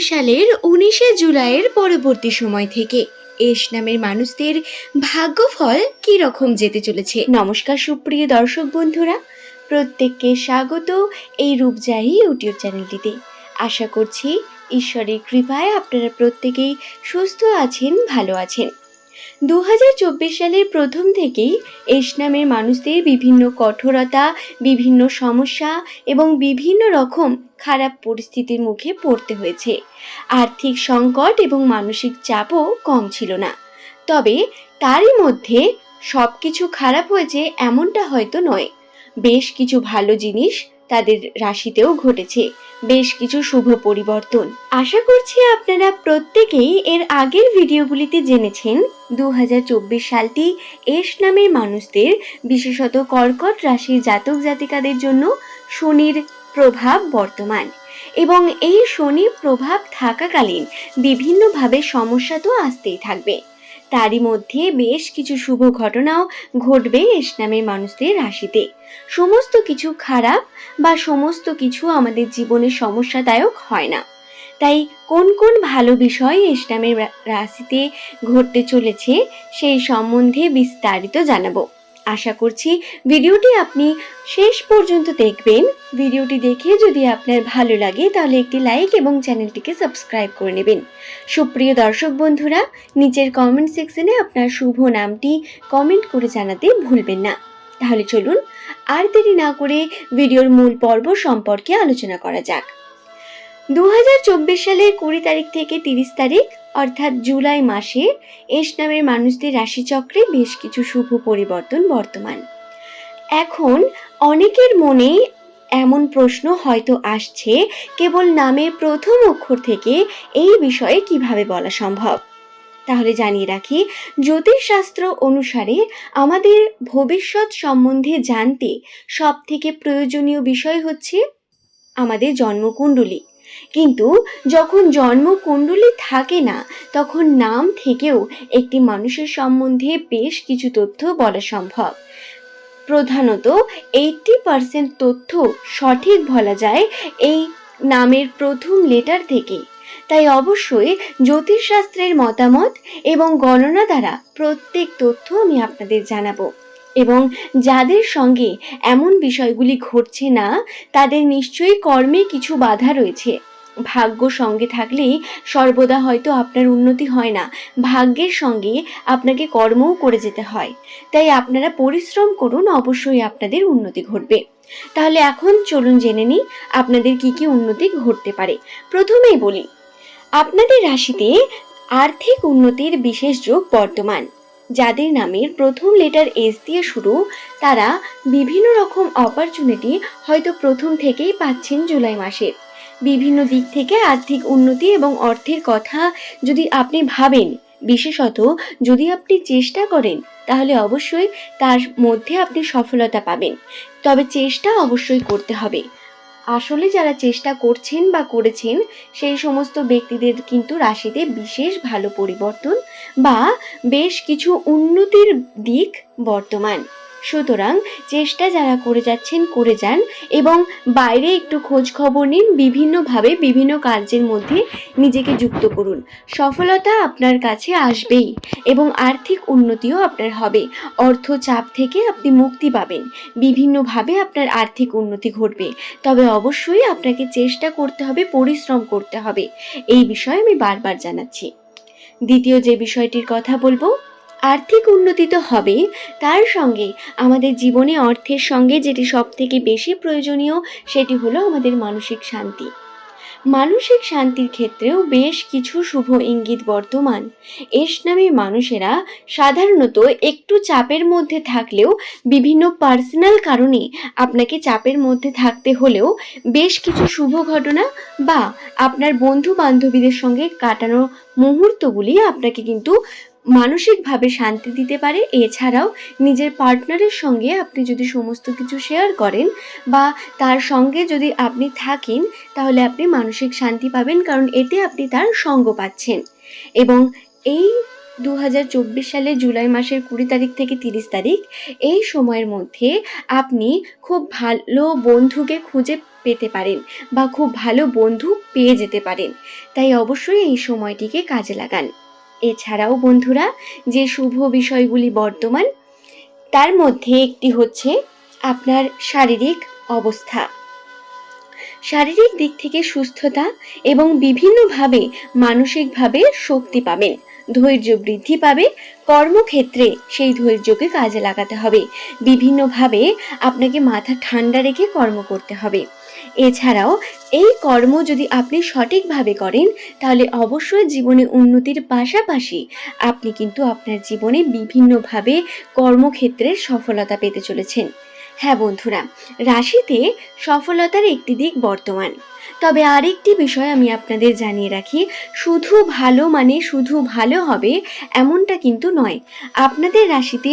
সালের উনিশে জুলাইয়ের পরবর্তী সময় থেকে এস নামের মানুষদের ভাগ্য ফল কীরকম যেতে চলেছে? নমস্কার, সুপ্রিয় দর্শক বন্ধুরা, প্রত্যেককে স্বাগত এই রূপজাহি ইউটিউব চ্যানেলটিতে। আশা করছি ঈশ্বরের কৃপায় আপনারা প্রত্যেকেই সুস্থ আছেন, ভালো আছেন। দু হাজার চব্বিশ সালের প্রথম থেকেই এস নামের মানুষদের বিভিন্ন কঠোরতা, বিভিন্ন সমস্যা এবং বিভিন্ন রকম খারাপ পরিস্থিতির মুখে পড়তে হয়েছে। আর্থিক সংকট এবং মানসিক চাপও কম ছিল না। তবে তারই মধ্যে সব কিছু খারাপ হয়েছে এমনটা হয়তো নয়। বেশ কিছু ভালো জিনিস তাদের রাশিতেও ঘটেছে। বেশ কিছু শুভ পরিবর্তন। আশা করছি আপনারা প্রত্যেকেই এর আগের ভিডিওগুলিতে জেনেছেন দু হাজার চব্বিশ সালটি এস নামের মানুষদের, বিশেষত কর্কট রাশির জাতক জাতিকাদের জন্য শনির প্রভাব বর্তমান। এবং এই শনি প্রভাব থাকাকালীন বিভিন্নভাবে সমস্যা তো আসতেই থাকবে। তারই মধ্যে বেশ কিছু শুভ ঘটনাও ঘটবে ইসলামের মানুষদের রাশিতে। সমস্ত কিছু খারাপ বা সমস্ত কিছু আমাদের জীবনে সমস্যাদায়ক হয় না। তাই কোন কোন ভালো বিষয় ইসলামের রাশিতে ঘটতে চলেছে সেই সম্বন্ধে বিস্তারিত জানাব। আশা করছি ভিডিওটি আপনি শেষ পর্যন্ত দেখবেন। ভিডিওটি দেখে যদি আপনার ভালো লাগে তাহলে একটি লাইক এবং চ্যানেলটিকে সাবস্ক্রাইব করে নেবেন। সুপ্রিয় দর্শক বন্ধুরা, নিচের কমেন্ট সেকশনে আপনার শুভ নামটি কমেন্ট করে জানাতে ভুলবেন না। তাহলে চলুন, আর দেরি না করে ভিডিওর মূল পর্ব সম্পর্কে আলোচনা করা যাক। দু সালের কুড়ি তারিখ থেকে তিরিশ তারিখ অর্থাৎ জুলাই মাসে এস নামের মানুষদের রাশিচক্রে বেশ কিছু শুভ পরিবর্তন বর্তমান। এখন অনেকের মনে এমন প্রশ্ন হয়তো আসছে, কেবল নামের প্রথম অক্ষর থেকে এই বিষয়ে কীভাবে বলা সম্ভব? তাহলে জানিয়ে রাখি, জ্যোতিষশাস্ত্র অনুসারে আমাদের ভবিষ্যৎ সম্বন্ধে জানতে সব থেকে প্রয়োজনীয় বিষয় হচ্ছে আমাদের জন্মকুণ্ডলী। কিন্তু যখন জন্মকুণ্ডলী থাকে না, তখন নাম থেকেও একটি মানুষের সম্বন্ধে বেশ কিছু তথ্য বলা সম্ভব। প্রধানত এইটটি পার্সেন্ট তথ্য সঠিক বলা যায় এই নামের প্রথম লেটার থেকে। তাই অবশ্যই জ্যোতিষশাস্ত্রের মতামত এবং গণনা দ্বারা প্রত্যেক তথ্য আমি আপনাদের জানাব। এবং যাদের সঙ্গে এমন বিষয়গুলি ঘটছে না, তাদের নিশ্চয়ই কর্মে কিছু বাধা রয়েছে। ভাগ্য সঙ্গে থাকলেই সর্বদা হয়তো আপনার উন্নতি হয় না। ভাগ্যের সঙ্গে আপনাকে কর্মও করে যেতে হয়। তাই আপনারা পরিশ্রম করুন, অবশ্যই আপনাদের উন্নতি ঘটবে। তাহলে এখন চলুন জেনে নিই আপনাদের কি কি উন্নতি ঘটতে পারে। প্রথমেই বলি, আপনাদের রাশিতে আর্থিক উন্নতির বিশেষ যোগ বর্তমান। যাদের নামের প্রথম লেটার এস দিয়ে শুরু, তারা বিভিন্ন রকম অপরচুনিটি হয়তো প্রথম থেকেই পাচ্ছেন জুলাই মাসে। বিভিন্ন দিক থেকে আর্থিক উন্নতি এবং অর্থের কথা যদি আপনি ভাবেন, বিশেষত যদি আপনি চেষ্টা করেন, তাহলে অবশ্যই তার মধ্যে আপনি সফলতা পাবেন। তবে চেষ্টা অবশ্যই করতে হবে। আসলে যারা চেষ্টা করছেন বা করেছেন, সেই সমস্ত ব্যক্তিদের কিন্তু রাশিতে বিশেষ ভালো পরিবর্তন বা বেশ কিছু উন্নতির দিক বর্তমান। সুতরাং চেষ্টা যারা করে যাচ্ছেন, করে যান এবং বাইরে একটু খোঁজ খবর নিন, বিভিন্নভাবে বিভিন্ন কার্যের মধ্যে নিজেকে যুক্ত করুন। সফলতা আপনার কাছে আসবেই এবং আর্থিক উন্নতিও আপনার হবে। অর্থ চাপ থেকে আপনি মুক্তি পাবেন। বিভিন্নভাবে আপনার আর্থিক উন্নতি ঘটবে। তবে অবশ্যই আপনাকে চেষ্টা করতে হবে, পরিশ্রম করতে হবে। এই বিষয়ে আমি বারবার জানাচ্ছি। দ্বিতীয় যে বিষয়টির কথা বলব আর্থিক উন্নতি তো হবে তার সঙ্গে আমাদের জীবনে অর্থের সঙ্গে যেটি সব থেকে বেশি প্রয়োজনীয়, সেটি হলো আমাদের মানসিক শান্তি। মানসিক শান্তির ক্ষেত্রেও বেশ কিছু শুভ ইঙ্গিত বর্তমান। এস নামের মানুষেরা সাধারণত একটু চাপের মধ্যে থাকলেও বিভিন্ন পার্সোনাল কারণে আপনাকে চাপের মধ্যে থাকতে হলেও বেশ কিছু শুভ ঘটনা বা আপনার বন্ধু বান্ধবীদের সঙ্গে কাটানো মুহূর্তগুলি আপনাকে কিন্তু মানসিকভাবে শান্তি দিতে পারে। এছাড়াও নিজের পার্টনারের সঙ্গে আপনি যদি সমস্ত কিছু শেয়ার করেন বা তার সঙ্গে যদি আপনি থাকেন, তাহলে আপনি মানসিক শান্তি পাবেন কারণ এতে আপনি তার সঙ্গ পাচ্ছেন। এবং এই দু হাজার চব্বিশ সালে জুলাই মাসের কুড়ি তারিখ থেকে তিরিশ তারিখ, এই সময়ের মধ্যে আপনি খুব ভালো বন্ধুকে খুঁজে পেতে পারেন বা খুব ভালো বন্ধু পেয়ে যেতে পারেন। তাই অবশ্যই এই সময়টিকে কাজে লাগান। এছাড়াও বন্ধুরা, যে শুভ বিষয়গুলি বর্তমান, তার মধ্যে একটি হচ্ছে আপনার শারীরিক অবস্থা। শারীরিক দিক থেকে সুস্থতা এবং বিভিন্নভাবে মানসিকভাবে শক্তি পাবেন। ধৈর্য বৃদ্ধি পাবে। কর্মক্ষেত্রে সেই ধৈর্যকে কাজে লাগাতে হবে। বিভিন্নভাবে আপনাকে মাথা ঠান্ডা রেখে কর্ম করতে হবে। এছাড়াও, এই কর্ম যদি আপনি সঠিকভাবে করেন, তাহলে অবশ্যই জীবনে উন্নতির পাশাপাশি আপনি কিন্তু আপনার জীবনে বিভিন্নভাবে কর্মক্ষেত্রে সফলতা পেতে চলেছেন। হ্যাঁ বন্ধুরা, রাশিতে সফলতার একটি দিক বর্তমান। তবে আরেকটি বিষয় আমি আপনাদের জানিয়ে রাখি, শুধু ভালো মানে শুধু ভালো হবে এমনটা কিন্তু নয়। আপনাদের রাশিতে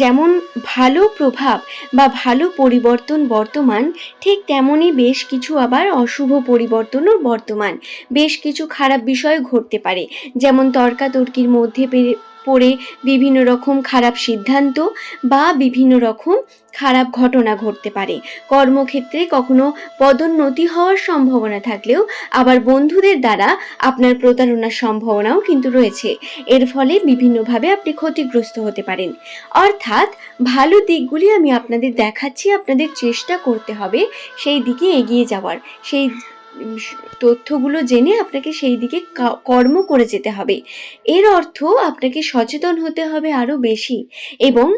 যেমন ভালো প্রভাব বা ভালো পরিবর্তন বর্তমান, ঠিক তেমনই বেশ কিছু আবার অশুভ পরিবর্তনও বর্তমান। বেশ কিছু খারাপ বিষয় ঘটতে পারে, যেমন তর্কাতর্কির মধ্যে পড়ে বিভিন্ন রকম খারাপ সিদ্ধান্ত বা বিভিন্ন রকম খারাপ ঘটনা ঘটতে পারে। কর্মক্ষেত্রে কখনো পদোন্নতি হওয়ার সম্ভাবনা থাকলেও আবার বন্ধুদের দ্বারা আপনার প্রতারণার সম্ভাবনাও কিন্তু রয়েছে। এর ফলে বিভিন্নভাবে আপনি ক্ষতিগ্রস্ত হতে পারেন। অর্থাৎ ভালো দিকগুলি আমি আপনাদের দেখাচ্ছি, আপনাদের চেষ্টা করতে হবে সেই দিকে এগিয়ে যাওয়ার। সেই তথ্যগুলো জেনে আপনাকে সেই দিকে কর্ম করে যেতে হবে। এর অর্থ আপনাকে সচেতন হতে হবে আরও বেশি এবং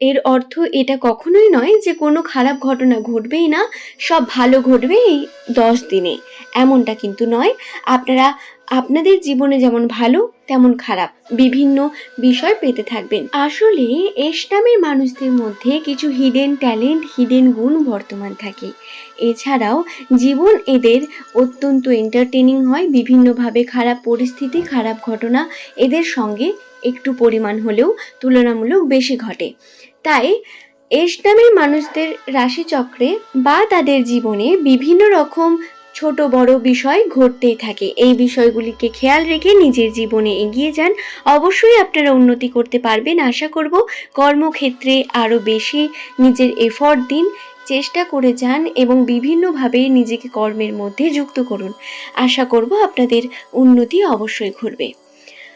এর অর্থ এটা কখনোই নয় যে কোনো খারাপ ঘটনা ঘটবেই না, সব ভালো ঘটবে এই দশ দিনে। এমনটা কিন্তু নয়। আপনারা আপনাদের জীবনে যেমন ভালো, তেমন খারাপ। বিভিন্ন বিষয় পেতে থাকবেন। আসলে এস মানুষদের মধ্যে কিছু হিডেন ট্যালেন্ট হিডেন গুণ বর্তমান থাকে। এছাড়াও জীবন এদের অত্যন্ত এন্টারটেনিং হয়, বিভিন্নভাবে খারাপ পরিস্থিতি, খারাপ ঘটনা এদের সঙ্গে একটু পরিমাণ হলেও তুলনামূলক বেশি ঘটে। তাই এস মানুষদের রাশিচক্রে বা তাদের জীবনে বিভিন্ন রকম ছোট বড় বিষয় ঘটতেই থাকে। এই বিষয়গুলিকে খেয়াল রেখে নিজের জীবনে এগিয়ে যান। অবশ্যই আপনারা উন্নতি করতে পারবেন। আশা করব কর্মক্ষেত্রে আরও বেশি নিজের এফর্ট দিন, চেষ্টা করে যান এবং বিভিন্নভাবে নিজেকে কর্মের মধ্যে যুক্ত করুন। আশা করব আপনাদের উন্নতি অবশ্যই ঘটবে।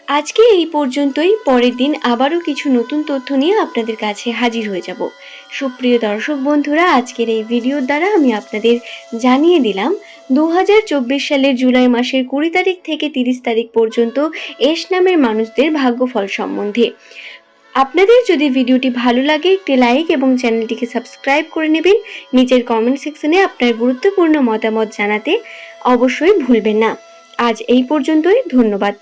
আজকে এই পর্যন্তই। পরের দিন আবারও কিছু নতুন তথ্য নিয়ে আপনাদের কাছে হাজির হয়ে যাব। সুপ্রিয় দর্শক বন্ধুরা, আজকের এই ভিডিওর দ্বারা আমি আপনাদের জানিয়ে দিলাম দু হাজার চব্বিশ সালের জুলাই মাসের কুড়ি তারিখ থেকে তিরিশ তারিখ পর্যন্ত এস নামের মানুষদের ভাগ্যফল সম্বন্ধে। আপনাদের যদি ভিডিওটি ভালো লাগে, একটি লাইক এবং চ্যানেলটিকে সাবস্ক্রাইব করে নেবেন। নিচের কমেন্ট সেকশনে আপনার গুরুত্বপূর্ণ মতামত জানাতে অবশ্যই ভুলবেন না। আজ এই পর্যন্তই, ধন্যবাদ।